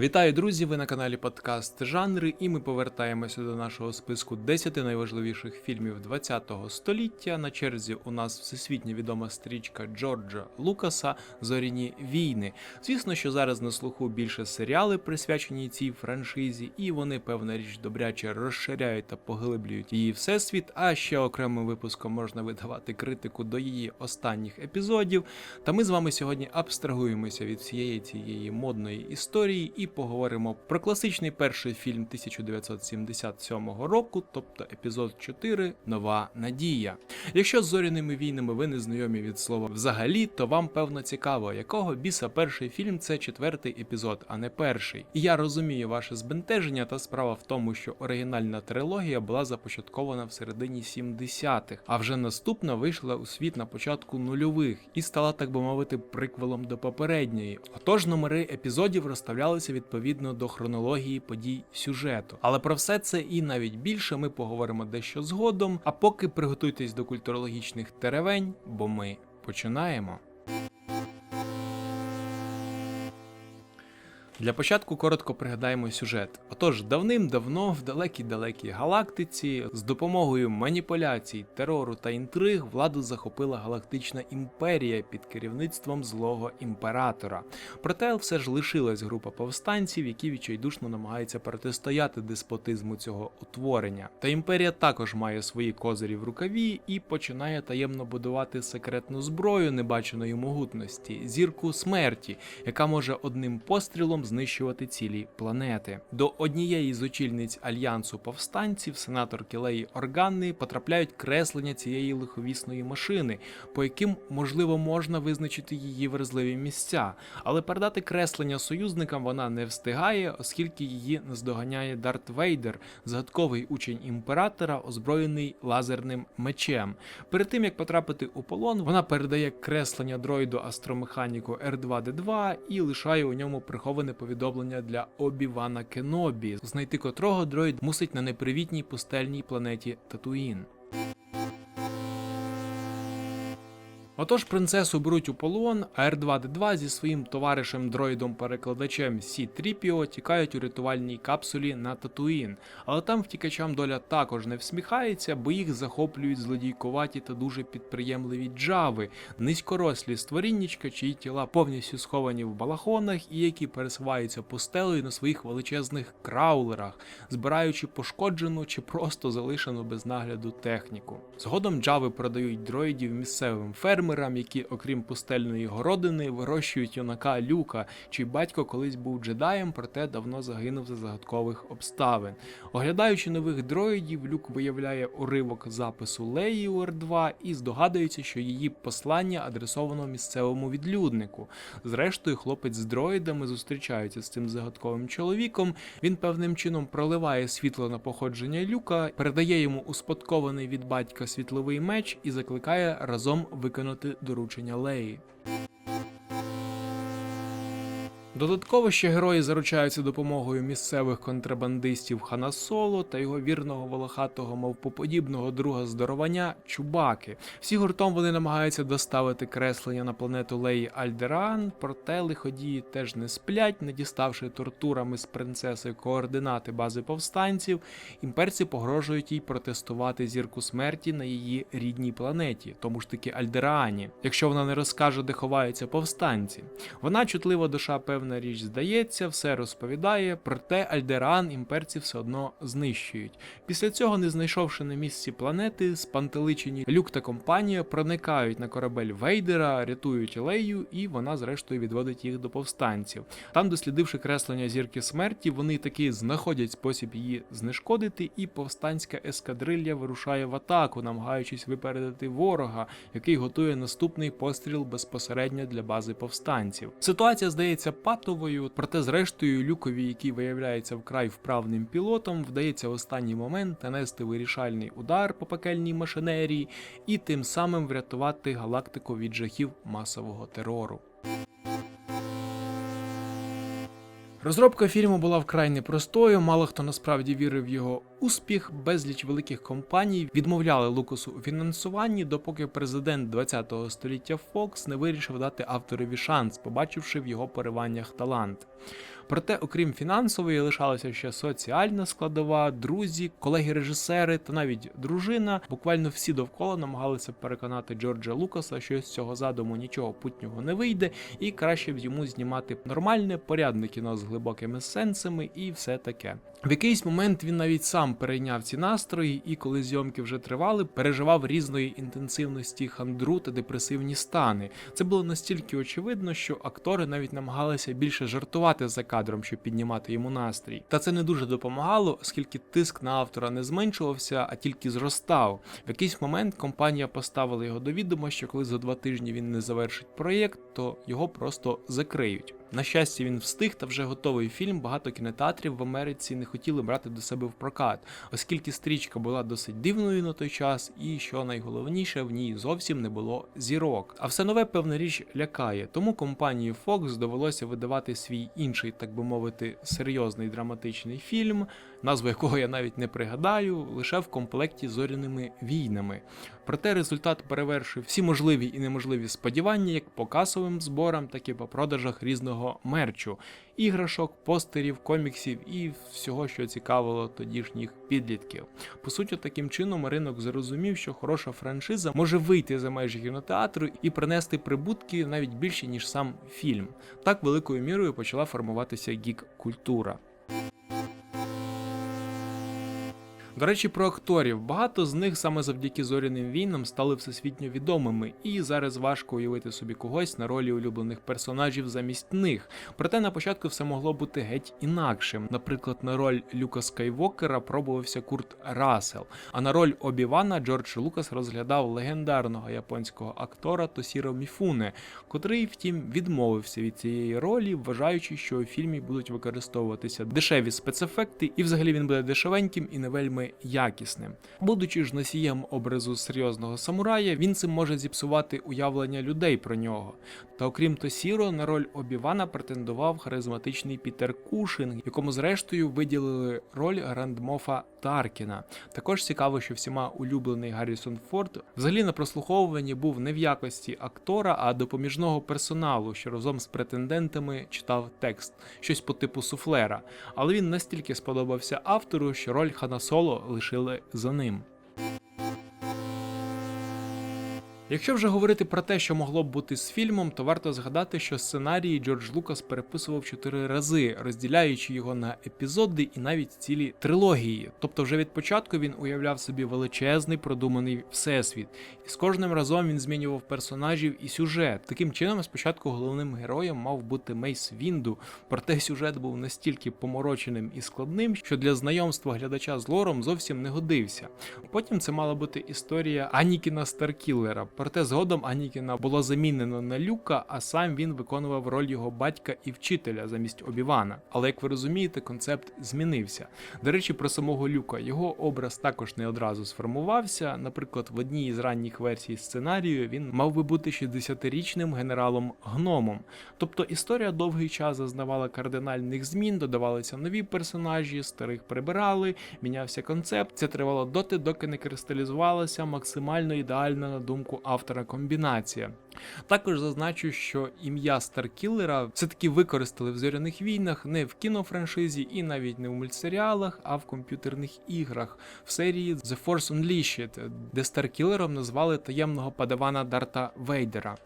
Вітаю, друзі! Ви на каналі Подкаст Жанри, і ми повертаємося до нашого списку 10 найважливіших фільмів 20-го століття. На черзі у нас всесвітньо відома стрічка Джорджа Лукаса Зоряні війни. Звісно, що зараз на слуху більше серіали присвячені цій франшизі, і вони, певна річ, добряче розширяють та поглиблюють її всесвіт. А ще окремим випуском можна видавати критику до її останніх епізодів. Та ми з вами сьогодні абстрагуємося від всієї цієї модної історії і поговоримо про класичний перший фільм 1977 року, тобто епізод 4 Нова Надія. Якщо з зоряними війнами ви не знайомі від слова взагалі, то вам певно цікаво, якого біса перший фільм це четвертий епізод, а не перший. І я розумію ваше збентеження, та справа в тому, що оригінальна трилогія була започаткована в середині 70-х, а вже наступна вийшла у світ на початку нульових і стала, так би мовити, приквелом до попередньої. Отож, номери епізодів розставлялися відповідно до хронології подій сюжету. Але про все це і навіть більше ми поговоримо дещо згодом. А поки приготуйтесь до культурологічних теревень, бо ми починаємо. Для початку коротко пригадаємо сюжет. Отож, давним-давно в далекій-далекій галактиці з допомогою маніпуляцій, терору та інтриг владу захопила галактична імперія під керівництвом злого імператора. Проте все ж лишилась група повстанців, які відчайдушно намагаються протистояти деспотизму цього утворення. Та імперія також має свої козирі в рукаві і починає таємно будувати секретну зброю небаченої могутності зірку смерті, яка може одним пострілом знищувати цілі планети. До однієї з очільниць альянсу повстанців, сенаторки Леї Органни, потрапляють креслення цієї лиховісної машини, по яким можливо можна визначити її вразливі місця, але передати креслення союзникам вона не встигає, оскільки її наздоганяє Дарт Вейдер, загадковий учень імператора, озброєний лазерним мечем. Перед тим як потрапити у полон, вона передає креслення дроїду астромеханіку R2D2 і лишає у ньому приховане повідомлення для Обі-Вана Кенобі, знайти котрого дроїд мусить на непривітній пустельній планеті Татуїн. Отож, принцесу беруть у полон, а R2D2 зі своїм товаришем дроїдом-перекладачем C-3PO тікають у рятувальній капсулі на Татуїн, але там втікачам доля також не всміхається, бо їх захоплюють злодійкуваті та дуже підприємливі джави, низькорослі створіннячка, чиї тіла повністю сховані в балахонах і які пересуваються пустелею на своїх величезних краулерах, збираючи пошкоджену чи просто залишену без нагляду техніку. Згодом джави продають дроїдів місцевим фермерам, які, окрім пустельної городини, вирощують юнака Люка, чий батько колись був джедаєм, проте давно загинув за загадкових обставин. Оглядаючи нових дроїдів, Люк виявляє уривок запису Леї у Р2 і здогадується, що її послання адресовано місцевому відлюднику. Зрештою, хлопець з дроїдами зустрічається з цим загадковим чоловіком. Він певним чином проливає світло на походження люка, передає йому успадкований від батька світловий меч і закликає разом виконати доручення Леї. Додатково ще герої заручаються допомогою місцевих контрабандистів Хана Соло та його вірного волохатого мавпоподібного друга здоровання Чубаки. Всі гуртом вони намагаються доставити креслення на планету Леї Альдеран, проте лиходії теж не сплять, не діставши тортурами з принцеси координати бази повстанців. Імперці погрожують їй протестувати зірку смерті на її рідній планеті, тому ж таки Альдераані, якщо вона не розкаже, де ховаються повстанці. Вона чутлива душа певна річ здається, все розповідає, проте Альдеран імперці все одно знищують. Після цього, не знайшовши на місці планети, спантеличені Люк та компанія проникають на корабель Вейдера, рятують Лею, і вона зрештою відводить їх до повстанців. Там, дослідивши креслення зірки смерті, вони таки знаходять спосіб її знешкодити, і повстанська ескадрилья вирушає в атаку, намагаючись випередити ворога, який готує наступний постріл безпосередньо для бази повстанців. Ситуація здається патовою, проте, зрештою, люкові, який виявляється вкрай вправним пілотом, вдається в останній момент нанести вирішальний удар по пекельній машинерії і тим самим врятувати галактику від жахів масового терору. Розробка фільму була вкрай непростою, мало хто насправді вірив в його успіх. Безліч великих компаній відмовляли Лукасу у фінансуванні, допоки президент 20-го століття Фокс не вирішив дати авторові шанс, побачивши в його пориваннях талант. Проте, окрім фінансової, лишалася ще соціальна складова, друзі, колеги-режисери та навіть дружина. Буквально всі довкола намагалися переконати Джорджа Лукаса, що з цього задуму нічого путнього не вийде, і краще б йому знімати нормальне, порядне кіно з глибокими сенсами і все таке. В якийсь момент він навіть сам перейняв ці настрої, і коли зйомки вже тривали, переживав різної інтенсивності хандру та депресивні стани. Це було настільки очевидно, що актори навіть намагалися більше жартувати за кадром, щоб піднімати йому настрій. Та це не дуже допомагало, оскільки тиск на автора не зменшувався, а тільки зростав. В якийсь момент компанія поставила його до відома, що коли за два тижні він не завершить проєкт, то його просто закриють. На щастя, він встиг та вже готовий фільм. Багато кінотеатрів в Америці не хотіли брати до себе в прокат, оскільки стрічка була досить дивною на той час, і що найголовніше, в ній зовсім не було зірок. А все нове, певна річ, лякає. Тому компанії Fox довелося видавати свій інший, так би мовити, серйозний драматичний фільм, назву якого я навіть не пригадаю, лише в комплекті зоряними війнами. Проте результат перевершив всі можливі і неможливі сподівання, як по касовим зборам, так і по продажах різного мерчу, іграшок, постерів, коміксів і всього, що цікавило тодішніх підлітків. По суті, таким чином ринок зрозумів, що хороша франшиза може вийти за межі кінотеатру і принести прибутки навіть більші ніж сам фільм. Так великою мірою почала формуватися гік-культура. До речі, про акторів. Багато з них саме завдяки зоряним війнам стали всесвітньо відомими, і зараз важко уявити собі когось на ролі улюблених персонажів замість них. Проте на початку все могло бути геть інакшим. Наприклад, на роль Люка Скайвокера пробувався Курт Рассел, а на роль Обівана Джордж Лукас розглядав легендарного японського актора Тосіро Міфуне, котрий, втім, відмовився від цієї ролі, вважаючи, що у фільмі будуть використовуватися дешеві спецефекти, і взагалі він буде дешевеньким і не вельми якісним. Будучи ж носієм образу серйозного самурая, він цим може зіпсувати уявлення людей про нього. Та окрім Тосіро, на роль Обівана претендував харизматичний Пітер Кушин, якому зрештою виділили роль Грандмофа Таркіна. Також цікаво, що всіма улюблений Гаррісон Форд взагалі на прослуховуванні був не в якості актора, а допоміжного персоналу, що разом з претендентами читав текст, щось по типу суфлера. Але він настільки сподобався автору, що роль Хана Соло лишили за ним. Якщо вже говорити про те, що могло б бути з фільмом, то варто згадати, що сценарії Джордж Лукас переписував чотири рази, розділяючи його на епізоди і навіть цілі трилогії. Тобто, вже від початку він уявляв собі величезний продуманий всесвіт, і з кожним разом він змінював персонажів і сюжет. Таким чином, спочатку головним героєм мав бути Мейс Вінду, проте сюжет був настільки помороченим і складним, що для знайомства глядача з лором зовсім не годився. Потім це мала бути історія Анікіна Старкілера. Проте згодом Анікіна було замінено на Люка, а сам він виконував роль його батька і вчителя замість Обівана. Але як ви розумієте, концепт змінився. До речі, про самого Люка його образ також не одразу сформувався. Наприклад, в одній із ранніх версій сценарію він мав би бути 60-річним генералом гномом. Тобто історія довгий час зазнавала кардинальних змін, додавалися нові персонажі, старих прибирали, мінявся концепт. Це тривало доти, доки не кристалізувалася максимально ідеальна на думку автора комбінація. Також зазначу, що ім'я Старкілера все-таки використали в зоряних війнах не в кінофраншизі і навіть не в мультсеріалах, а в комп'ютерних іграх в серії The Force Unleashed, де Старкілером назвали таємного падавана Дарта Вейдера.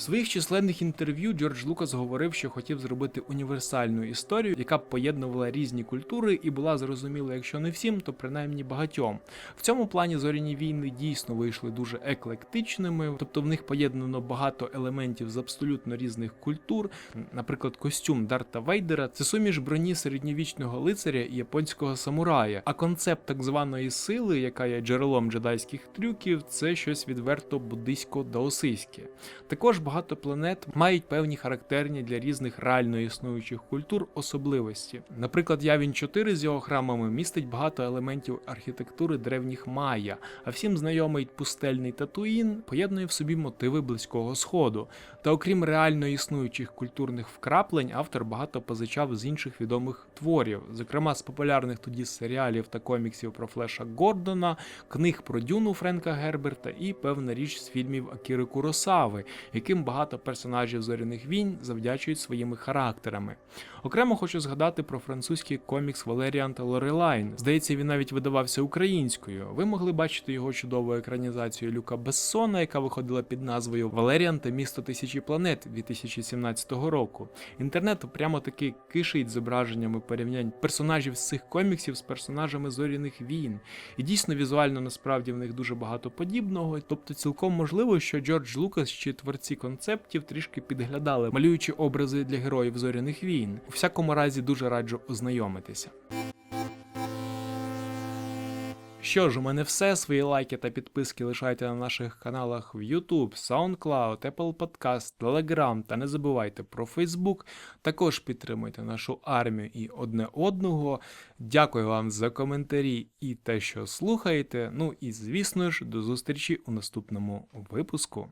В своїх численних інтерв'ю Джордж Лукас говорив, що хотів зробити універсальну історію, яка б поєднувала різні культури і була зрозуміла, якщо не всім, то принаймні багатьом. В цьому плані зоряні війни дійсно вийшли дуже еклектичними, тобто в них поєднано багато елементів з абсолютно різних культур. Наприклад, костюм Дарта Вейдера це суміш броні середньовічного лицаря і японського самурая. А концепт так званої сили, яка є джерелом джедайських трюків, це щось відверто буддийсько-даосийське. Також багато планет мають певні характерні для різних реально існуючих культур особливості. Наприклад, Явін 4 з його храмами містить багато елементів архітектури древніх майя, а всім знайомий пустельний Татуїн поєднує в собі мотиви близького сходу. Та окрім реально існуючих культурних вкраплень, автор багато позичав з інших відомих творів, зокрема з популярних тоді серіалів та коміксів про Флеша Гордона, книг про Дюну Френка Герберта і певна річ з фільмів Акіри Куросави, яким багато персонажів зоряних війн завдячують своїми характерами. Окремо хочу згадати про французький комікс Валеріан та Лорелайн. Здається, він навіть видавався українською. Ви могли бачити його чудову екранізацію Люка Бессона, яка виходила під назвою Валеріан та місто тисячі планет 2017 року. Інтернет прямо таки кишить зображеннями порівнянь персонажів з цих коміксів з персонажами зоряних війн. І дійсно візуально насправді в них дуже багато подібного. Тобто, цілком можливо, що Джордж Лукас чи творці концептів трішки підглядали, малюючи образи для героїв зоряних війн. У всякому разі, дуже раджу ознайомитися. Що ж, у мене все. Свої лайки та підписки лишайте на наших каналах в YouTube, SoundCloud, Apple Podcast, Telegram та не забувайте про Facebook. Також підтримуйте нашу армію і одне одного. Дякую вам за коментарі і те, що слухаєте. Ну і звісно ж, до зустрічі у наступному випуску.